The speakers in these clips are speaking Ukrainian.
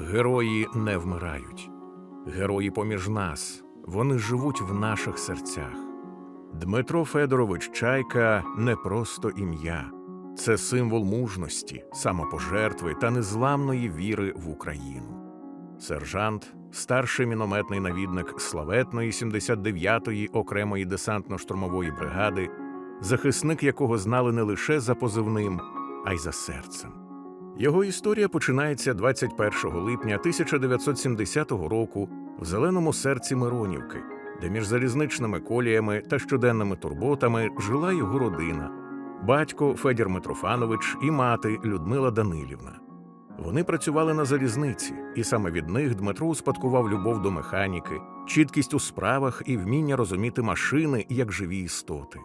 Герої не вмирають. Герої поміж нас. Вони живуть в наших серцях. Дмитро Федорович Чайка не просто ім'я, це символ мужності, самопожертви та незламної віри в Україну. Сержант, старший мінометний навідник славетної 79-ї окремої десантно-штурмової бригади, захисник якого знали не лише за позивним, а й за серцем. Його історія починається 21 липня 1970 року в зеленому серці Миронівки, де між залізничними коліями та щоденними турботами жила його родина, батько Федір Митрофанович і мати Людмила Данилівна. Вони працювали на залізниці, і саме від них Дмитро успадкував любов до механіки, чіткість у справах і вміння розуміти машини як живі істоти.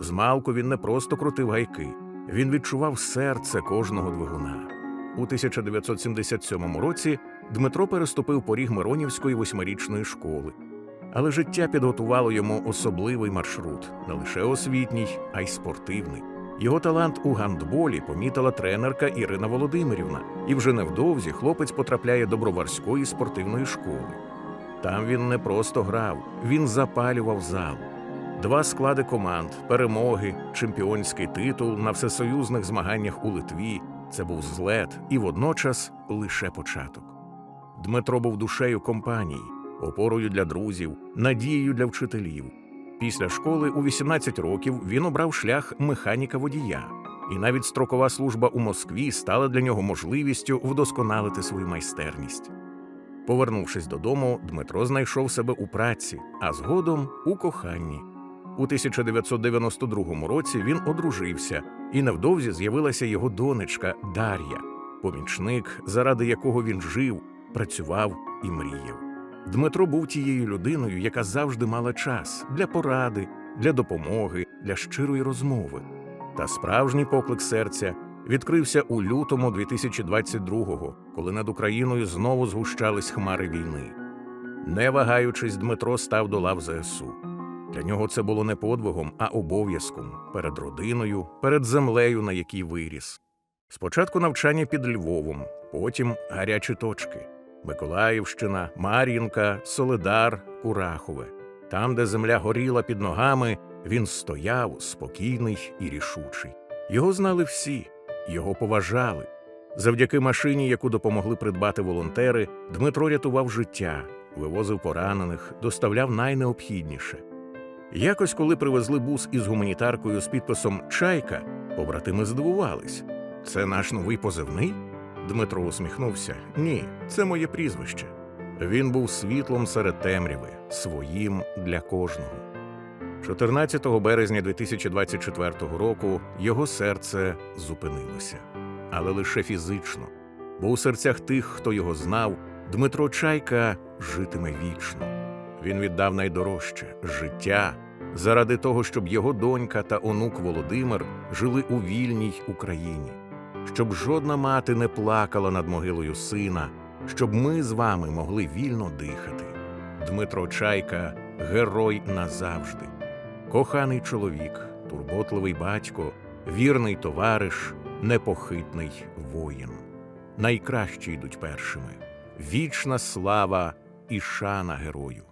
Змалку він не просто крутив гайки, він відчував серце кожного двигуна. У 1977 році Дмитро переступив поріг Миронівської восьмирічної школи. Але життя підготувало йому особливий маршрут, не лише освітній, а й спортивний. Його талант у гандболі помітила тренерка Ірина Володимирівна, і вже невдовзі хлопець потрапляє до броварської спортивної школи. Там він не просто грав, він запалював зал. Два склади команд, перемоги, чемпіонський титул на всесоюзних змаганнях у Литві це був злет і водночас лише початок. Дмитро був душею компанії, опорою для друзів, надією для вчителів. Після школи у 18 років він обрав шлях механіка водія, і навіть строкова служба у Москві стала для нього можливістю вдосконалити свою майстерність. Повернувшись додому, Дмитро знайшов себе у праці, а згодом у коханні. У 1992 році він одружився, і невдовзі з'явилася його донечка Дар'я, помічник, заради якого він жив, працював і мріяв. Дмитро був тією людиною, яка завжди мала час для поради, для допомоги, для щирої розмови. Та справжній поклик серця відкрився у лютому 2022-го, коли над Україною знову згущались хмари війни. Не вагаючись, Дмитро став до лав ЗСУ. Для нього це було не подвигом, а обов'язком перед родиною, перед землею, на якій виріс. Спочатку навчання під Львовом, потім гарячі точки. Миколаївщина, Мар'їнка, Солидар, Курахове. Там, де земля горіла під ногами, він стояв спокійний і рішучий. Його знали всі, його поважали. Завдяки машині, яку допомогли придбати волонтери, Дмитро рятував життя, вивозив поранених, доставляв найнеобхідніше. Якось, коли привезли бус із гуманітаркою з підписом Чайка, побратими здивувались. Це наш новий позивний? Дмитро усміхнувся. Ні, це моє прізвище. Він був світлом серед темряви, своїм для кожного. 14 березня 2024 року його серце зупинилося, але лише фізично, бо у серцях тих, хто його знав, Дмитро Чайка житиме вічно. Він віддав найдорожче життя заради того, щоб його донька та онук Володимир жили у вільній Україні щоб жодна мати не плакала над могилою сина, щоб ми з вами могли вільно дихати. Дмитро Чайка герой назавжди, коханий чоловік, турботливий батько, вірний товариш, непохитний воїн. Найкращі йдуть першими. Вічна слава і шана герою.